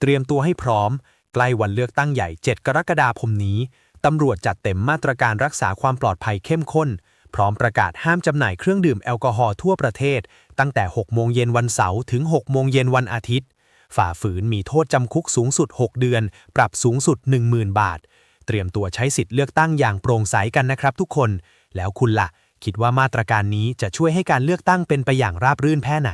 เตรียมตัวให้พร้อม ใกล้วันเลือกตั้งใหญ่ 7 กรกฎาคมนี้ ตำรวจจัดเต็มมาตรการรักษาความปลอดภัยเข้มข้น พร้อมประกาศห้ามจำหน่ายเครื่องดื่มแอลกอฮอล์ทั่วประเทศ ตั้งแต่ 6 โมงเย็นวันเสาร์ถึง 6 โมงเย็นวันอาทิตย์ ฝ่าฝืนมีโทษจำคุกสูงสุด 6 เดือน ปรับสูงสุด 10,000 บาท เตรียมตัวใช้สิทธิ์เลือกตั้งอย่างโปร่งใสกันนะครับ ทุกคน แล้วคุณล่ะ คิดว่ามาตรการนี้จะช่วยให้การเลือกตั้งเป็นไปอย่างราบรื่นแค่ไหน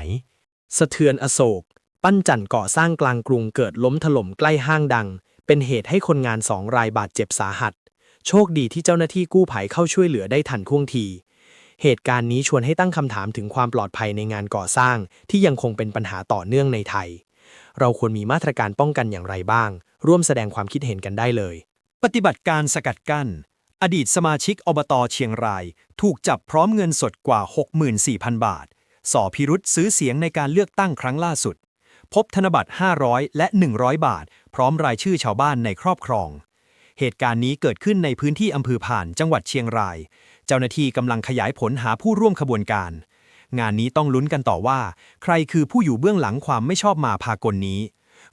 สะเทือนอโศก ปั้นจันก่อสร้างกลางกรุงเกิดล้มถล่มใกล้ห้างดัง เป็นเหตุให้คนงานสองรายบาดเจ็บสาหัส โชคดีที่เจ้าหน้าที่กู้ภัยเข้าช่วยเหลือได้ทันท่วงที เหตุการณ์นี้ชวนให้ตั้งคำถามถึงความปลอดภัยในงานก่อสร้าง ที่ยังคงเป็นปัญหาต่อเนื่องในไทย เราควรมีมาตรการป้องกันอย่างไรบ้าง ร่วมแสดงความคิดเห็นกันได้เลย ปฏิบัติการสกัดกั้น อดีตสมาชิกอบตเชียงราย ถูกจับพร้อมเงินสดกว่า 64,000 บาทสอพิรุษซื้อเสียงในการเลือกตั้งครั้งล่าสุด พบธนบัตร 500 และ 100 บาท พร้อมรายชื่อชาวบ้านในครอบครอง เหตุการณ์นี้เกิดขึ้นในพื้นที่อำเภอผ่านจังหวัดเชียงราย เจ้าหน้าที่กำลังขยายผลหาผู้ร่วมขบวนการ งานนี้ต้องลุ้นกันต่อว่า ใครคือผู้อยู่เบื้องหลังความไม่ชอบมาพากลนี้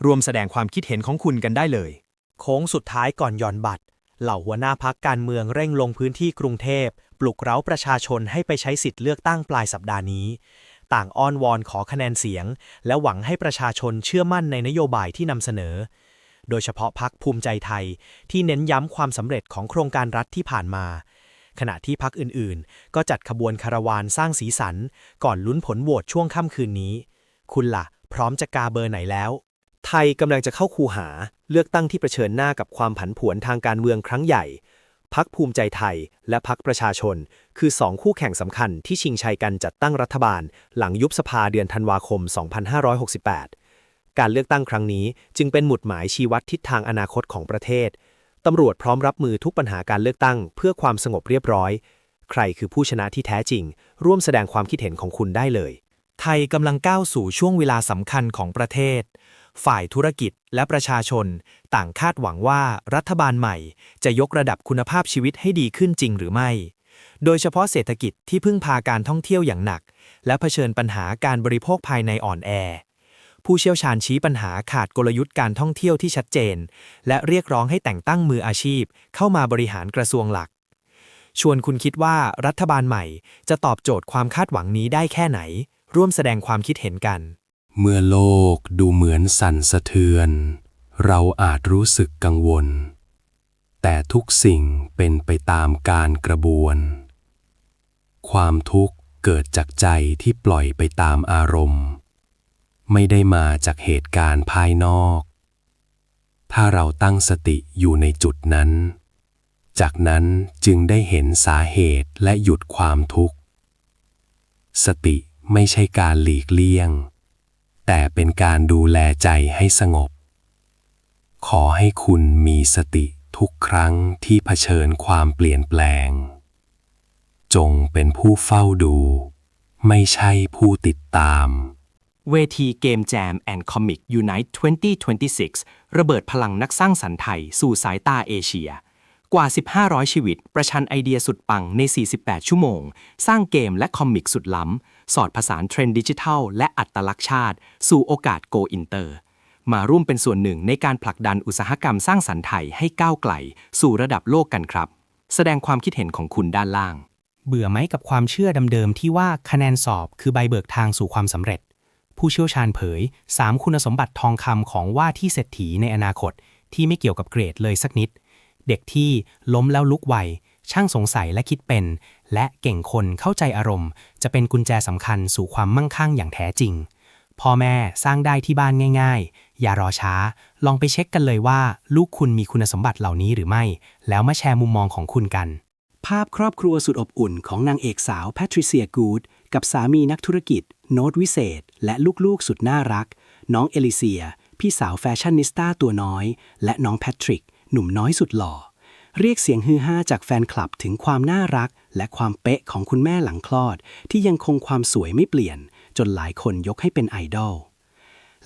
รวมแสดงความคิดเห็นของคุณกันได้เลย โค้งสุดท้ายก่อนหย่อนบัตร เหล่าหัวหน้าพักการเมืองเร่งลงพื้นที่กรุงเทพ ปลุกเร้าประชาชนให้ไปใช้สิทธิ์เลือกตั้งปลายสัปดาห์นี้ ต่างอ้อนวอนขอคะแนนเสียง และหวังให้ประชาชนเชื่อมั่นในนโยบายที่นำเสนอ โดยเฉพาะพักภูมิใจไทย ที่เน้นย้ำความสำเร็จของโครงการรัฐที่ผ่านมา ขณะที่พักอื่นๆ ก็จัดขบวนคาราวานสร้างสีสัน ก่อนลุ้นผลโหวตช่วงค่ำคืนนี้ คุณล่ะ พร้อมจะกาเบอร์ไหนแล้ว ไทยกำลังจะเข้าคูหาเลือกตั้งที่เผชิญหน้ากับความผันผวนทางการเมืองครั้งใหญ่พักภูมิใจไทยและพักประชาชน คือสองคู่แข่งสำคัญที่ชิงชัยกันจัดตั้งรัฐบาล หลังยุบสภาเดือนธันวาคม 2568 การเลือกตั้งครั้งนี้จึงเป็นหมุดหมายชี้วัดทิศทางอนาคตของประเทศตำรวจพร้อมรับมือทุกปัญหาการเลือกตั้ง เพื่อความสงบเรียบร้อย ใครคือผู้ชนะที่แท้จริง ร่วมแสดงความคิดเห็นของคุณได้เลย ไทยกำลังก้าวสู่ช่วงเวลาสำคัญของประเทศ ฝ่ายธุรกิจและประชาชน ต่างคาดหวังว่ารัฐบาลใหม่ จะยกระดับคุณภาพชีวิตให้ดีขึ้นจริงหรือไม่ โดยเฉพาะเศรษฐกิจที่พึ่งพาการท่องเที่ยวอย่างหนัก และเผชิญปัญหาการบริโภคภายในอ่อนแอ ผู้เชี่ยวชาญชี้ปัญหาขาดกลยุทธ์การท่องเที่ยวที่ชัดเจน และเรียกร้องให้แต่งตั้งมืออาชีพ เข้ามาบริหารกระทรวงหลัก ชวนคุณคิดว่ารัฐบาลใหม่ จะตอบโจทย์ความคาดหวังนี้ได้แค่ไหน ร่วมแสดงความคิดเห็นกัน เมื่อโลกดูเหมือนสั่นสะเทือน เราอาจรู้สึกกังวล แต่ทุกสิ่งเป็นไปตามการกระบวน ความทุกข์เกิดจากใจที่ปล่อยไปตามอารมณ์ ไม่ได้มาจากเหตุการณ์ภายนอก ถ้าเราตั้งสติอยู่ในจุดนั้น จากนั้นจึงได้เห็นสาเหตุและหยุดความทุกข์ สติไม่ใช่การหลีกเลี่ยง แต่เป็นการดูแลใจให้สงบ ขอให้คุณมีสติทุกครั้งที่เผชิญความเปลี่ยนแปลง จงเป็นผู้เฝ้าดู ไม่ใช่ผู้ติดตาม เวทีเกมแจมแอนด์คอมิกยูไนต์2026 ระเบิดพลังนักสร้างสรรค์ไทย สู่สายตาเอเชีย กว่า 1,500 ชีวิต ประชันไอเดียสุดปังใน 48 ชั่วโมง สร้างเกมและคอมิกสุดล้ำ สอดผสานเทรนด์ดิจิทัล และอัตลักษณ์ชาติ สู่โอกาสโกอินเตอร์ มาร่วมเป็นส่วนหนึ่งในการผลักดันอุตสาหกรรมสร้างสรรค์ไทยให้ก้าวไกล สู่ระดับโลกกันครับ แสดงความคิดเห็นของคุณด้านล่าง เบื่อไหมกับความเชื่อเดิมๆที่ว่าคะแนนสอบคือใบเบิกทางสู่ความสำเร็จ ผู้เชี่ยวชาญเผย 3 คุณสมบัติทองคำของว่าที่เศรษฐีในอนาคต ที่ไม่เกี่ยวกับเกรดเลยสักนิด เด็กที่ล้มแล้วลุกไวช่างสงสัยและคิดเป็น และเก่งคนเข้าใจอารมณ์ จะเป็นกุญแจสำคัญสู่ความมั่งคั่งอย่างแท้จริง พ่อแม่สร้างได้ที่บ้านง่าย ๆ อย่ารอช้า ลองไปเช็คกันเลยว่า ลูกคุณมีคุณสมบัติเหล่านี้หรือไม่ แล้วมาแชร์มุมมองของคุณกัน ภาพครอบครัวสุดอบอุ่นของนางเอกสาวแพทริเซียกูด กับสามีนักธุรกิจ โน้ตวิเศษ และลูกๆสุดน่ารัก น้องเอลิเซีย พี่สาวแฟชั่นนิสต้าตัวน้อย และน้องแพทริก หนุ่มน้อยสุดหล่อ เรียกเสียงฮือฮาจากแฟนคลับถึงความน่ารัก และความเป๊ะของคุณแม่หลังคลอด ที่ยังคงความสวยไม่เปลี่ยน จนหลายคนยกให้เป็นไอดอล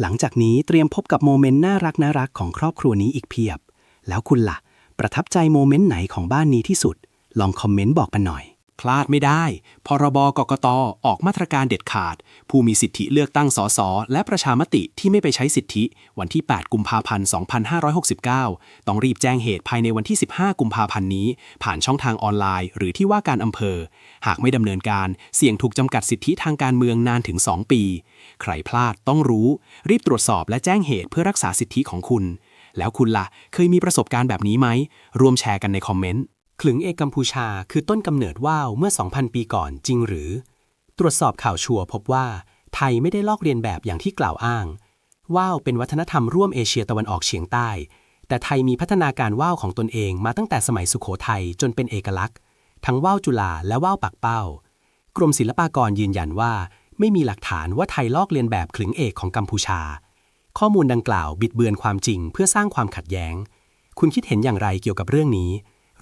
หลังจากนี้เตรียมพบกับโมเมนต์น่ารักน่ารักของครอบครัวนี้อีกเพียบ แล้วคุณล่ะ ประทับใจโมเมนต์ไหนของบ้านนี้ที่สุด ลองคอมเมนต์บอกกันหน่อย พลาดไม่ได้ พรบกกตออกมาตรการเด็ดขาด ผู้มีสิทธิเลือกตั้งสสและประชามติที่ไม่ไปใช้สิทธิ วันที่ 8 กุมภาพันธ์ 2569 ต้องรีบแจ้งเหตุภายในวันที่ 15 กุมภาพันธ์นี้ ผ่านช่องทางออนไลน์ หรือที่ว่าการอำเภอ หากไม่ดำเนินการ เสี่ยงถูกจำกัดสิทธิทางการเมืองนานถึง 2 ปี ใครพลาดต้องรู้ รีบตรวจสอบและแจ้งเหตุเพื่อรักษาสิทธิของคุณ แล้วคุณล่ะเคยมีประสบการณ์แบบนี้ไหมร่วมแชร์กันในคอมเมนต์ ขลึงเอกกัมพูชาคือต้นกำเนิดว่าวเมื่อ 2,000 ปีก่อนจริงหรือ ตรวจสอบข่าวชัวร์พบว่า ไทยไม่ได้ลอกเรียนแบบอย่างที่กล่าวอ้าง ว่าวเป็นวัฒนธรรมร่วมเอเชียตะวันออกเฉียงใต้ แต่ไทยมีพัฒนาการว่าวของตนเองมาตั้งแต่สมัยสุขโขทัยจนเป็นเอกลักษณ์ ทั้งว่าวจุฬาและว่าวปักเป้า กรมศิลปากรยืนยันว่า ไม่มีหลักฐานว่าไทยลอกเลียนแบบขลึงเอกของกัมพูชา ข้อมูลดังกล่าวบิดเบือนความจริงเพื่อสร้างความขัดแย้ง คุณคิดเห็นอย่างไรเกี่ยวกับเรื่องนี้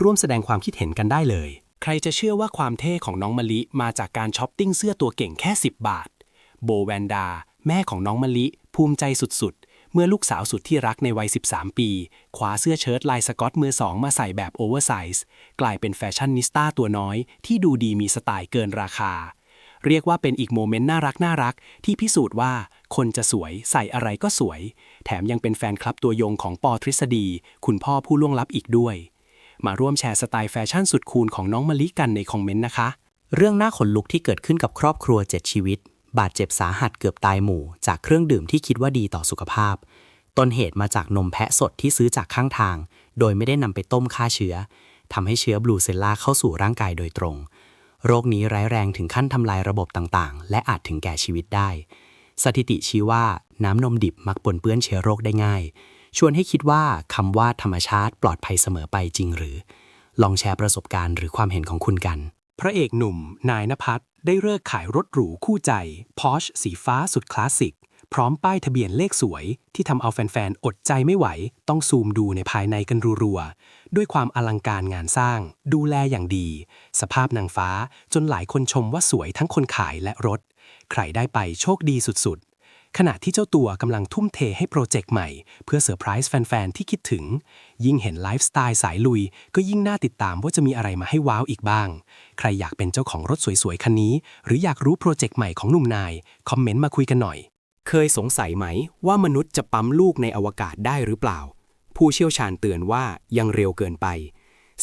ร่วมแสดงความคิดเห็นกันได้เลย ใครจะเชื่อว่าความเท่ของน้องมะลิมาจากการช้อปปิ้งเสื้อตัวเก่งแค่ 10 บาท โบแวนดา แม่ของน้องมะลิ ภูมิใจสุดๆ เมื่อลูกสาวสุดที่รักในวัย 13 ปีคว้าเสื้อเชิ้ตลายสกอตมือสองมาใส่แบบโอเวอร์ไซส์กลายเป็นแฟชั่นนิสต้าตัวน้อย ที่ดูดีมีสไตล์เกินราคา เรียกว่าเป็นอีกโมเมนต์น่ารักน่ารักที่พิสูจน์ว่าคนจะสวยใส่อะไรก็สวย แถมยังเป็นแฟนคลับตัวยงของปอทฤษฎี คุณพ่อผู้ล่วงลับอีกด้วย มาร่วมแชร์สไตล์แฟชั่นสุดคูลของน้องมะลิกันในคอมเมนต์นะคะ เรื่องหน่าขนลุกที่เกิดขึ้นกับครอบครัว 7 ชีวิต บาดเจ็บสาหัสเกือบตายหมู่ จากเครื่องดื่มที่คิดว่าดีต่อสุขภาพ ต้นเหตุมาจากนมแพะสดที่ซื้อจากข้างทาง โดยไม่ได้นำไปต้มฆ่าเชื้อทำให้เชื้อบลูเซลล่าเข้าสู่ร่างกายโดยตรง โรคนี้ร้ายแรงถึงขั้นทำลายระบบต่างๆ และอาจถึงแก่ชีวิตได้ สถิติชี้ว่าน้ำนมดิบมักปนเปื้อนเชื้อโรคได้ง่าย ชวนให้คิดว่าคำว่าธรรมชาติปลอดภัยเสมอไปจริงหรือ ลองแชร์ประสบการณ์หรือความเห็นของคุณกัน พระเอกหนุ่ม นายนภัสได้เลิกขายรถหรูคู่ใจ Porsche สีฟ้าสุดคลาสสิก พร้อมป้ายทะเบียนเลขสวย ที่ทำเอาแฟนๆ อดใจไม่ไหว ต้องซูมดูในภายในกันรัวๆ ด้วยความอลังการงานสร้าง ดูแลอย่างดี สภาพนางฟ้าจนหลายคนชมว่าสวยทั้งคนขายและรถ ใครได้ไปโชคดีสุด ขณะที่เจ้าตัวกำลังทุ่มเทให้โปรเจกต์ใหม่ เพื่อเซอร์ไพรส์แฟน ๆ ที่คิดถึง ยิ่งเห็นไลฟ์สไตล์สายลุย ก็ยิ่งน่าติดตามว่าจะมีอะไรมาให้ว้าวอีกบ้าง ใครอยากเป็นเจ้าของรถสวยๆ คันนี้ หรืออยากรู้โปรเจกต์ใหม่ของหนุ่มนาย คอมเมนต์มาคุยกันหน่อย เคยสงสัยไหมว่ามนุษย์จะปั๊มลูกในอวกาศได้หรือเปล่า ผู้เชี่ยวชาญเตือนว่ายังเร็วเกินไป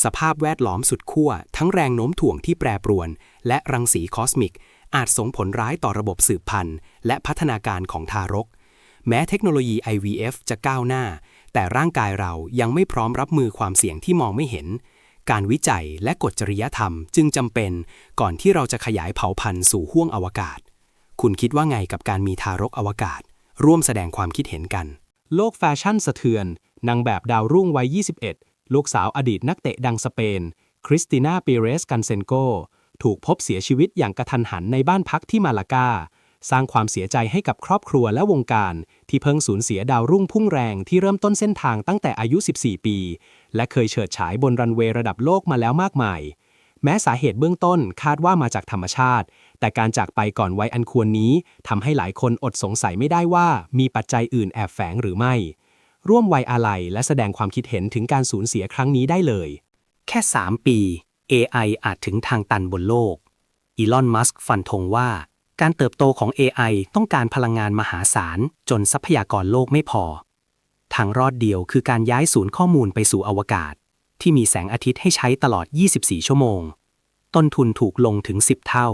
สภาพแวดล้อมสุดขั้วทั้งแรงโน้มถ่วงที่แปรปรวน และรังสีคอสมิก อาจส่งผลร้ายต่อระบบสืบพันธุ์ และพัฒนาการของทารก แม้เทคโนโลยี IVF จะก้าวหน้า แต่ร่างกายเรายังไม่พร้อมรับมือความเสี่ยงที่มองไม่เห็น การวิจัยและกฎจริยธรรมจึงจำเป็นก่อนที่เราจะขยายเผ่าพันธุ์สู่ห้วงอวกาศ คุณคิดว่าไงกับการมีทารกอวกาศ ร่วมแสดงความคิดเห็นกัน โลกแฟชั่นสะเทือน นางแบบดาวรุ่งวัย 21 ลูกสาวอดีตนักเตะดังสเปน คริสติน่าปิเรสกันเซนโก ถูกพบเสียชีวิตอย่างกระทันหันในบ้านพักที่มาลากา สร้างความเสียใจให้กับครอบครัวและวงการ ที่เพิ่งสูญเสียดาวรุ่งพุ่งแรงที่เริ่มต้นเส้นทางตั้งแต่อายุ 14 ปี และเคยเฉิดฉายบนรันเวย์ระดับโลกมาแล้วมากมาย แม้สาเหตุเบื้องต้นคาดว่ามาจากธรรมชาติ แต่การจากไปก่อนวัยอันควรนี้ทำให้หลายคนอดสงสัยไม่ได้ว่ามีปัจจัยอื่นแอบแฝงหรือไม่ ร่วมไว้อาลัยและแสดงความคิดเห็นถึงการสูญเสียครั้งนี้ได้เลย แค่ 3 ปี AI อาจถึงทางตันบนโลก อีลอน มัสก์ฟันธงว่า การเติบโตของ AI ต้องการพลังงานมหาศาล จนทรัพยากรโลกไม่พอ ทางรอดเดียวคือการย้ายศูนย์ข้อมูลไปสู่อวกาศ ที่มีแสงอาทิตย์ให้ใช้ตลอด 24 ชั่วโมง ต้นทุนถูกลงถึง 10 เท่า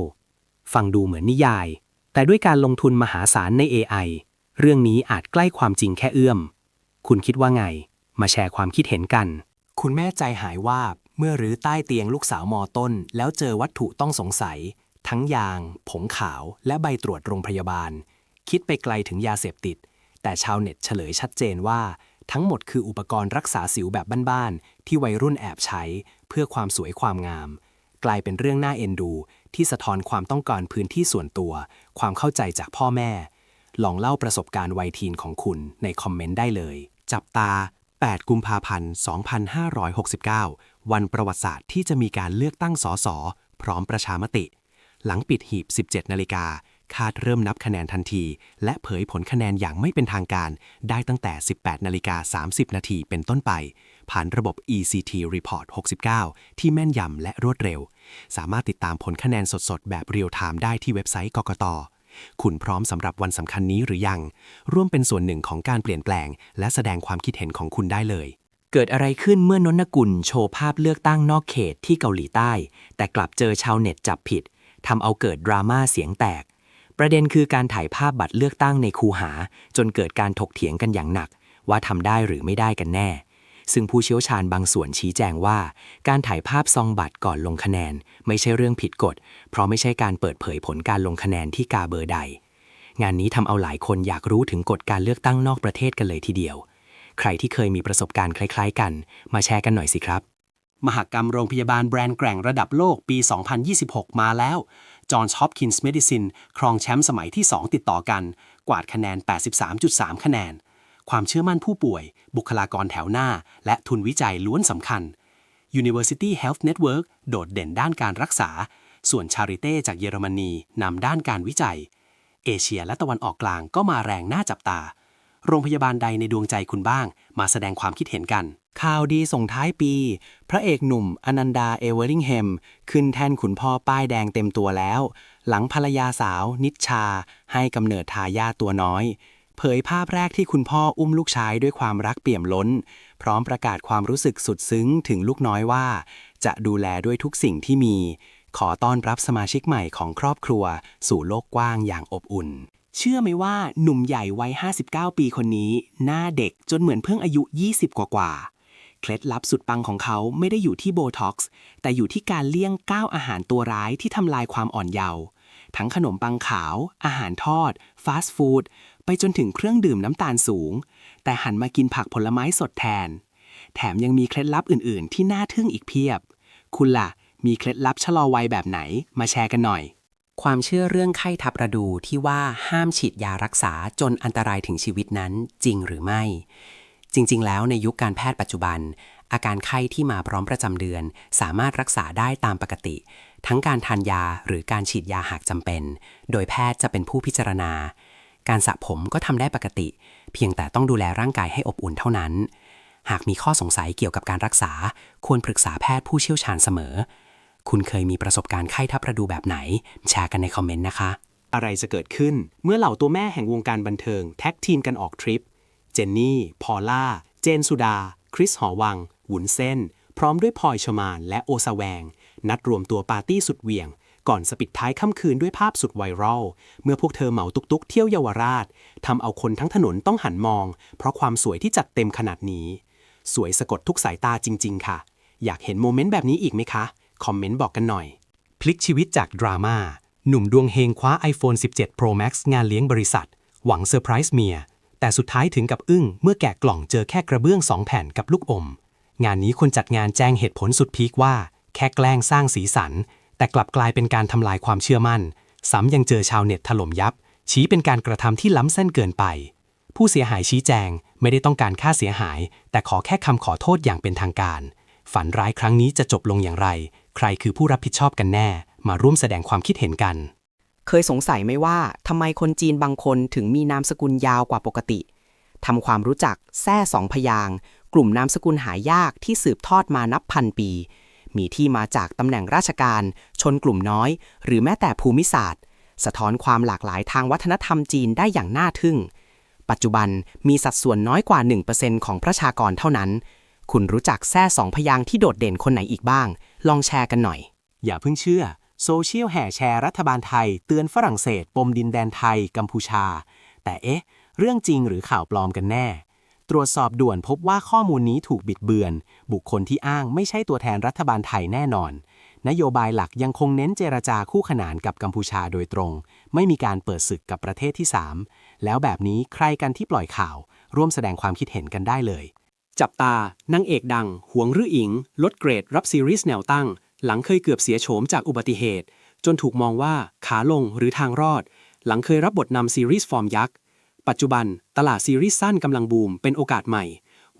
ฟังดูเหมือนนิยาย แต่ด้วยการลงทุนมหาศาลใน AI เรื่องนี้อาจใกล้ความจริงแค่เอื้อม คุณคิดว่าไง มาแชร์ความคิดเห็นกัน คุณแม่ใจหายวาบ เมื่อรื้อใต้เตียงลูกสาวมอต้น แล้วเจอวัตถุต้องสงสัย ทั้งยาง ผงขาว และใบตรวจโรงพยาบาล คิดไปไกลถึงยาเสพติด แต่ชาวเน็ตเฉลยชัดเจนว่า ทั้งหมดคืออุปกรณ์รักษาสิวแบบบ้านๆที่วัยรุ่นแอบใช้ เพื่อความสวยความงาม กลายเป็นเรื่องน่าเอ็นดู ที่สะท้อนความต้องการพื้นที่ส่วนตัว ความเข้าใจจากพ่อแม่ ลองเล่าประสบการณ์วัยทีนของคุณในคอมเมนต์ได้เลย จับตา 8 กุมภาพันธ์ 2569 วันประวัติศาสตร์ที่จะมีการเลือกตั้งสสพร้อมประชามติ หลังปิดหีบ 17 นาฬิกา คาดเริ่มนับคะแนนทันที และเผยผลคะแนนอย่างไม่เป็นทางการ ได้ตั้งแต่ 18 นาฬิกา 30 นาทีเป็นต้นไป ผ่านระบบ ECT Report 69 ที่แม่นยำและรวดเร็ว สามารถติดตามผลคะแนนสดๆ แบบเรียลไทม์ได้ที่เว็บไซต์กกตคุณพร้อมสำหรับวันสำคัญนี้หรือยัง ร่วมเป็นส่วนหนึ่งของการเปลี่ยนแปลง และแสดงความคิดเห็นของคุณได้เลย เกิดอะไรขึ้นเมื่อนนกุลโชว์ภาพเลือกตั้งนอกเขตที่เกาหลีใต้ แต่กลับเจอชาวเน็ตจับผิดทำเอาเกิดดราม่าเสียงแตก ประเด็นคือการถ่ายภาพบัตรเลือกตั้งในคูหา จนเกิดการถกเถียงกันอย่างหนัก ว่าทำได้หรือไม่ได้กันแน่ ซึ่งผู้เชี่ยวชาญบางส่วนชี้แจงว่า การถ่ายภาพซองบัตรก่อนลงคะแนน ไม่ใช่เรื่องผิดกฎ เพราะไม่ใช่การเปิดเผยผลการลงคะแนนที่กาเบอร์ใด งานนี้ทำเอาหลายคนอยากรู้ถึงกฎการเลือกตั้งนอกประเทศกันเลยทีเดียว ใครที่เคยมีประสบการณ์คล้ายๆ กัน มาแชร์กันหน่อยสิครับ มหกรรมโรงพยาบาลแบรนด์แกร่งระดับโลกปี 2026 มาแล้ว Johns Hopkins Medicine ครองแชมป์สมัยที่ 2 ติดต่อกัน กวาดคะแนน 83.3 คะแนน ความเชื่อมั่นผู้ป่วย บุคลากรแถวหน้า และทุนวิจัยล้วนสำคัญ University Health Network โดดเด่นด้านการรักษา ส่วน Charité จากเยอรมนีนำด้านการวิจัย เอเชียและตะวันออกกลางก็มาแรงน่าจับตา โรงพยาบาลใดในดวงใจคุณบ้าง มาแสดงความคิดเห็นกัน ข่าวดีส่งท้ายปี พระเอกหนุ่ม อนันดาเอเวอริงแฮมขึ้นแทนขุนพ่อป้ายแดงเต็มตัวแล้ว หลังภรรยาสาว นิชชา ให้กำเนิดทายาทตัวน้อย เผยภาพแรกที่คุณพ่ออุ้มลูกชายด้วยความรักเปี่ยมล้น พร้อมประกาศความรู้สึกสุดซึ้งถึงลูกน้อยว่า จะดูแลด้วยทุกสิ่งที่มีขอต้อนรับสมาชิกใหม่ของครอบครัว สู่โลกกว้างอย่างอบอุ่น เชื่อไหมว่าหนุ่มใหญ่วัย 59 ปีคนนี้ หน้าเด็กจนเหมือนเพิ่งอายุ 20 กว่ากว่าเคล็ดลับสุดปังของเขาไม่ได้อยู่ที่โบท็อกซ์แต่อยู่ที่การเลี่ยงก้าวอาหารตัวร้ายที่ทำลายความอ่อนเยาว์ทั้งขนมปังขาว อาหารทอด ฟาสต์ฟู้ดไปจนถึงเครื่องดื่มน้ำตาลสูง แต่หันมากินผักผลไม้สดแทน แถมยังมีเคล็ดลับอื่น ๆ ที่น่าทึ่งอีกเพียบ คุณล่ะ มีเคล็ดลับชะลอวัยแบบไหนมาแชร์กันหน่อย ความเชื่อเรื่องไข้ทับระดูที่ว่าห้ามฉีดยารักษาจนอันตรายถึงชีวิตนั้นจริงหรือไม่ จริง ๆ แล้วในยุคการแพทย์ปัจจุบัน อาการไข้ที่มาพร้อมประจำเดือน สามารถรักษาได้ตามปกติ ทั้งการทานยาหรือการฉีดยาหากจำเป็น โดยแพทย์จะเป็นผู้พิจารณา การสระผมก็ทำได้ปกติ เพียงแต่ต้องดูแลร่างกายให้อบอุ่นเท่านั้น หากมีข้อสงสัยเกี่ยวกับการรักษา ควรปรึกษาแพทย์ผู้เชี่ยวชาญเสมอ คุณเคยมีประสบการณ์ไข้ทับประดูแบบไหน แชร์กันในคอมเมนต์นะคะ อะไรจะเกิดขึ้นเมื่อเหล่าตัวแม่แห่งวงการบันเทิง แท็กทีมกันออกทริป เจนนี่ พอลล่า เจนสุดา คริสหอวังวุนเส้น พร้อมด้วยพลอยชมาน และโอซาแวง นัดรวมตัวปาร์ตี้สุดเหวี่ยง ก่อนสปิดท้ายค่ำคืนด้วยภาพสุดไวรัล เมื่อพวกเธอเหมาตุกๆ เที่ยวเยาวราชทำเอาคนทั้งถนนต้องหันมอง เพราะความสวยที่จัดเต็มขนาดนี้ สวยสะกดทุกสายตาจริง ๆ ค่ะ อยากเห็นโมเมนต์แบบนี้อีกไหมคะ คอมเมนต์บอกกันหน่อย พลิกชีวิตจากดราม่าหนุ่มดวงเฮงคว้า iPhone 17 Pro Max งานเลี้ยงบริษัท หวังเซอร์ไพรส์เมีย แต่สุดท้ายถึงกับอึ้ง เมื่อแกะกล่องเจอแค่กระเบื้อง 2 แผ่นกับลูกอม งานนี้คนจัดงานแจ้งเหตุผลสุดพีคว่า แค่แกล้งสร้างสีสัน แต่กลับกลายเป็นการทำลายความเชื่อมั่น ซ้ำยังเจอชาวเน็ตถล่มยับ ชี้เป็นการกระทำที่ล้ำเส้นเกินไป ผู้เสียหายชี้แจงไม่ได้ต้องการค่าเสียหาย แต่ขอแค่คำขอโทษอย่างเป็นทางการ ฝันร้ายครั้งนี้จะจบลงอย่างไร ใครคือผู้รับผิดชอบกันแน่ มาร่วมแสดงความคิดเห็นกัน เคยสงสัยไหมว่าทำไมคนจีนบางคนถึงมีนามสกุลยาวกว่าปกติทำความรู้จักแท้สองพยาง กลุ่มนามสกุลหายากที่สืบทอดมานับพันปี มีที่มาจากตำแหน่งราชการ ชนกลุ่มน้อย หรือแม้แต่ภูมิศาสตร์ สะท้อนความหลากหลายทางวัฒนธรรมจีนได้อย่างน่าทึ่ง ปัจจุบันมีสัดส่วนน้อยกว่า 1%ของประชากรเท่านั้น คุณรู้จักแท้สองพยางที่โดดเด่นคนไหนอีกบ้าง ลองแชร์กันหน่อย อย่าเพิ่งเชื่อ โซเชียลแห่แชร์รัฐบาลไทย เตือนฝรั่งเศส ปมดินแดนไทย กัมพูชา แต่เอ๊ะ เรื่องจริงหรือข่าวปลอมกันแน่ ตรวจสอบด่วนพบว่าข้อมูลนี้ถูกบิดเบือน บุคคลที่อ้างไม่ใช่ตัวแทนรัฐบาลไทยแน่นอน นโยบายหลักยังคงเน้นเจรจาคู่ขนานกับกัมพูชาโดยตรง ไม่มีการเปิดศึกกับประเทศที่ 3 แล้วแบบนี้ใครกันที่ปล่อยข่าว ร่วมแสดงความคิดเห็นกันได้เลย จับตานางเอกดัง หวงรืออิง ลดเกรดรับซีรีส์แนวตั้ง หลังเคยเกือบเสียโฉมจากอุบัติเหตุ จนถูกมองว่าขาลงหรือทางรอด หลังเคยรับบทนำซีรีส์ฟอร์มยักษ์ ปัจจุบันตลาดซีรีส์สั้นกำลังบูมเป็นโอกาสใหม่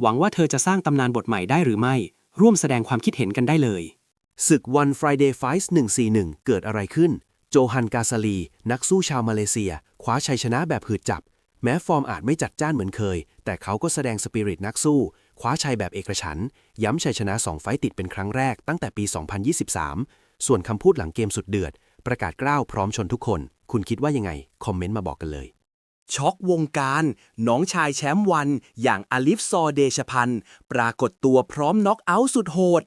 หวังว่าเธอจะสร้างตำนานบทใหม่ได้หรือไม่ ร่วมแสดงความคิดเห็นกันได้เลยศึก One Friday Fight 141 เกิดอะไรขึ้น โจฮันกาซาลี นักสู้ชาวมาเลเซีย คว้าชัยชนะแบบหืดจับ แม้ฟอร์มอาจไม่จัดจ้านเหมือนเคย แต่เขาก็แสดงสปิริตนักสู้ คว้าชัยแบบเอกฉันย้ำชัยชนะ 2 ไฟต์ติดเป็นครั้งแรกตั้งแต่ปี 2023 ส่วนคำพูดหลังเกมสุดเดือด ประกาศกล้าวพร้อมชนทุกคน คุณคิดว่ายังไง คอมเมนต์มาบอกกันเลย ช็อกวงการ น้องชายแชมป์วัน อย่างอลิฟซอเดชพันธ์ปรากฏตัวพร้อมน็อกเอาท์สุดโหด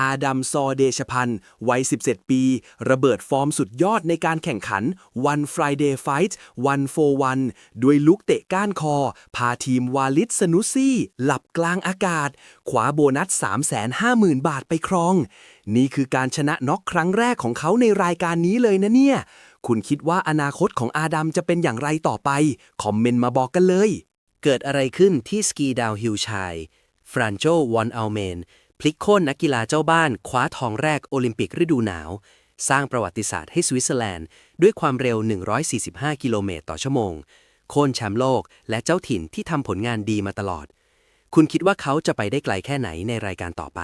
อาดัมซอเดชพันธ์วัย 17 ปี ระเบิดฟอร์มสุดยอดในการแข่งขัน One Friday Fight One for One ด้วยลุกเตะก้านคอ พาทีมวาลิสสนุซี่ หลับกลางอากาศ ขวาโบนัส 350,000 บาทไปครอง นี่คือการชนะน็อกครั้งแรกของเขาในรายการนี้เลยนะเนี่ย คุณคิดว่าอนาคตของอาดัมจะเป็นอย่างไรต่อไป คอมเมนต์มาบอกกันเลย เกิดอะไรขึ้นที่สกีดาวฮิลชาย ฟรานโจวอนอัลเมน พลิกโค่นนักกีฬาเจ้าบ้าน คว้าทองแรกโอลิมปิกฤดูหนาว สร้างประวัติศาสตร์ให้สวิตเซอร์แลนด์ ด้วยความเร็ว 145 กิโลเมตรต่อชั่วโมง โค่นแชมป์โลกและเจ้าถิ่นที่ทำผลงานดีมาตลอด คุณคิดว่าเขาจะไปได้ไกลแค่ไหนในรายการต่อไป